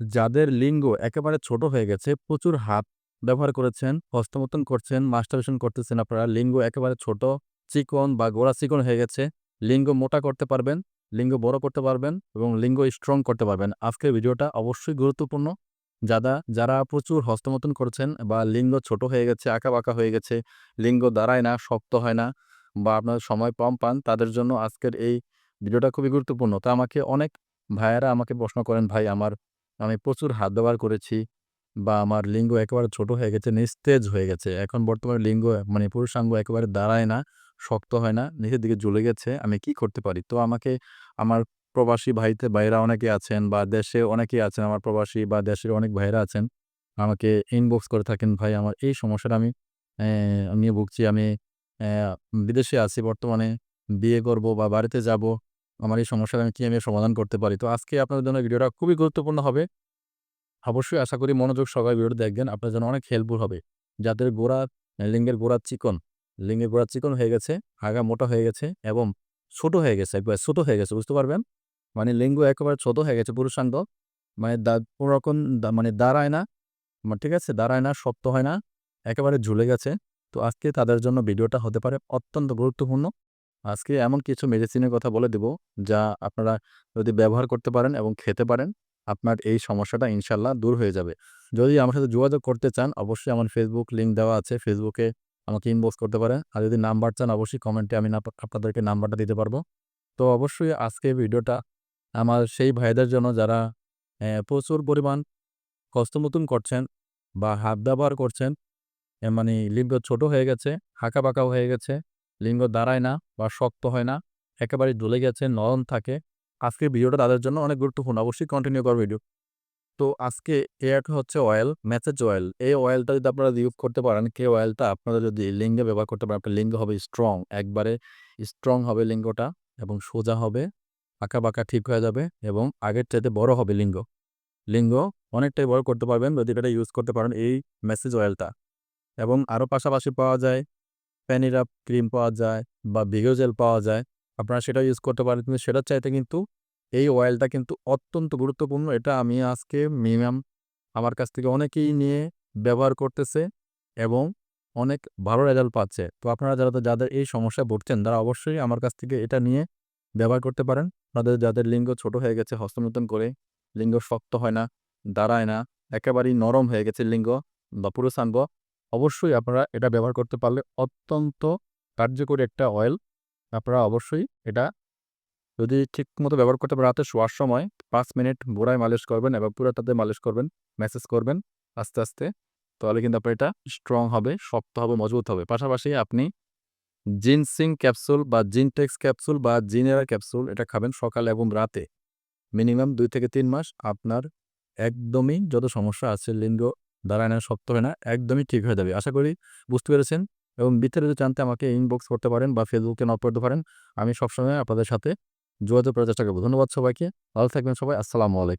যাদের লিঙ্গ একেবারে ছোট হয়ে গেছে, প্রচুর হাত ব্যবহার করেছেন, হস্তমতন করছেন, মাস্টারবেশন করতেছেন আপনারা, লিঙ্গ একেবারে ছোট, চিকন বা গোড়া চিকন হয়ে গেছে, লিঙ্গ মোটা করতে পারবেন, লিঙ্গ বড় করতে পারবেন এবং লিঙ্গ স্ট্রং করতে পারবেন। আজকের ভিডিওটা অবশ্যই গুরুত্বপূর্ণ। যাদা যারা প্রচুর হস্তমতন করছেন বা লিঙ্গ ছোট হয়ে গেছে, আঁকা-বাঁকা হয়ে গেছে, লিঙ্গ দাঁড়ায় না, শক্ত হয় না বা আপনার সময় কম পান, তাদের জন্য আজকের এই ভিডিওটা খুবই গুরুত্বপূর্ণ। তা আমাকে অনেক ভাইয়েরা আমাকে প্রশ্ন করেন, "ভাই আমার আমি প্রচুর হাত ব্যবহার করেছি বা আমার লিঙ্গ একেবারে ছোট হয়ে গেছে, নিস্তেজ হয়ে গেছে। এখন বর্তমানে লিঙ্গ মানে পুরুষাঙ্গ একেবারে দাঁড়ায় না, শক্ত হয় না, নিচের দিকে জ্বলে গেছে। আমি কি করতে পারি?" তো আমাকে আমার প্রবাসী ভাইতে ভাইয়েরা অনেকে আছেন বা দেশে অনেকেই আছেন আমার প্রবাসী বা দেশের অনেক ভাইয়েরা আছেন। আমাকে ইনবক্স করে থাকেন, "ভাই আমার এই সমস্যাটা আমি নিয়ে ভুগছি। আমি বিদেশে আছি বর্তমানে, বিয়ে করব বা বাড়িতে যাব। আমার এই সমস্যাটা আমি আমি সমাধান করতে পারি?" তো আজকে আপনাদের জন্য ভিডিওটা খুবই গুরুত্বপূর্ণ হবে। অবশ্যই আশা করি মনোযোগ সহকারে ভিডিওটা দেখবেন। আপনার জন্য অনেক হেল্পফুল হবে। যাদের গোড়া লিঙ্গের গোড়া চিকন, লিঙ্গের গোড়া চিকন হয়ে গেছে, আগা মোটা হয়ে গেছে এবং ছোট হয়ে গেছে, একবারে ছোট হয়ে গেছে, বুঝতে পারবেন? মানে লিঙ্গ একেবারে ছোট হয়ে গেছে পুরুষাঙ্গ। মানে কোনরকম মানে দাঁড়ায় না, ঠিক আছে? দাঁড়ায় না, শক্ত হয় না, একেবারে ঝুলে গেছে। তো আজকে তাদের জন্য ভিডিওটা হতে পারে অত্যন্ত গুরুত্বপূর্ণ। আজকে এমন কিছু মেডিসিনের কথা বলে দিব, যা আপনারা যদি ব্যবহার করতে পারেন এবং খেতে পারেন, আপনার এই সমস্যাটা ইনশাল্লাহ দূর হয়ে যাবে। যদি আমার সাথে যোগাযোগ করতে চান, অবশ্যই আমার ফেসবুক লিঙ্ক দেওয়া আছে। ফেসবুকে আমাকে ইনবক্স করতে পারেন। আর যদি নাম্বার চান, অবশ্যই কমেন্টে আমি আপনাদেরকে নাম্বারটা দিতে পারব। তো অবশ্যই আজকের ভিডিওটা আমার সেই ভাইদের জন্য যারা প্রচুর পরিমাণ হস্তমৈথুন করছেন বা হাত ব্যবহার করছেন, মানে লিঙ্গ ছোট হয়ে গেছে, হাঁকা-বাঁকা হয়ে গেছে, লিঙ্গ দাঁড়ায় না বা শক্ত হয় না, একেবারে ঝুলে গেছে, নরম থাকে। আজকের ভিডিওটা তাদের জন্য অনেক গুরুত্বপূর্ণ। অবশ্যই কন্টিনিউ কর ভিডিও। তো আজকে এ একটা হচ্ছে অয়েল, ম্যাসেজ অয়েল। এই অয়েলটা যদি আপনারা ইউজ করতে পারেন, কে অয়েলটা আপনারা যদি লিঙ্গে ব্যবহার করতে পারেন, আপনার লিঙ্গ হবে স্ট্রং, একবারে স্ট্রং হবে লিঙ্গটা এবং সোজা হবে, আঁকা-বাঁকা ঠিক হয়ে যাবে এবং আগের চাইতে বড় হবে লিঙ্গ। লিঙ্গ অনেকটাই বড় করতে পারবেন যদি এটা ইউজ করতে পারেন এই ম্যাসেজ অয়েলটা। এবং আরও পাশাপাশি পাওয়া যায়, প্যানিরাপ ক্রিম পাওয়া যায় বা ভিগো জেল পাওয়া যায়। আপনারা সেটা ইউজ করতে পারেন। কিন্তু সেটার চাইতে কিন্তু এই অয়েলটা কিন্তু অত্যন্ত গুরুত্বপূর্ণ। এটা আমি আজকে মিনিমাম আমার কাছ থেকে অনেকেই নিয়ে ব্যবহার করতেছে এবং অনেক ভালো রেজাল্ট পাচ্ছে। তো আপনারা যারা যাদের এই সমস্যায় ভুগছেন, তারা অবশ্যই আমার কাছ থেকে এটা নিয়ে ব্যবহার করতে পারেন। আপনাদের যাদের লিঙ্গ ছোট হয়ে গেছে হস্তমৈথুন করে, লিঙ্গ শক্ত হয় না, দাঁড়ায় না, একেবারেই নরম হয়ে গেছে লিঙ্গ বা পুরুষাঙ্গ, অবশ্যই আপনারা এটা ব্যবহার করতে পারলে অত্যন্ত কার্যকরী একটা অয়েল। আপনারা অবশ্যই এটা যদি ঠিকমতো ব্যবহার করতে পারেন, রাতে শোয়ার সময় পাঁচ মিনিট বোড়ায় মালিশ করবেন এবং পুরাটাতে মালিশ করবেন, ম্যাসাজ করবেন আস্তে, আস্তে। তাহলে কিন্তু আপনার এটা স্ট্রং হবে, শক্ত হবে, মজবুত হবে। পাশাপাশি আপনি জিনসিং ক্যাপসুল বা জিনটেক্স ক্যাপসুল বা জিনেরা ক্যাপসুল এটা খাবেন সকালে এবং রাতে। মিনিমাম দুই থেকে তিন মাস আপনার একদমই যত সমস্যা আছে লিঙ্গ দাঁড়ায় না, শক্ত হয় না, একদমই ঠিক হয়ে যাবে। আশা করি বুঝতে পেরেছেন এবং বিস্তারিত জানতে আমাকে ইনবক্স করতে পারেন বা ফেসবুকে নক করতে পারেন। আমি সবসময় আপনাদের সাথে যোগাযোগ করার চেষ্টা করব ধন্যবাদ সবাইকে। ভালো থাকবেন সবাই। আসসালামু আলাইকুম।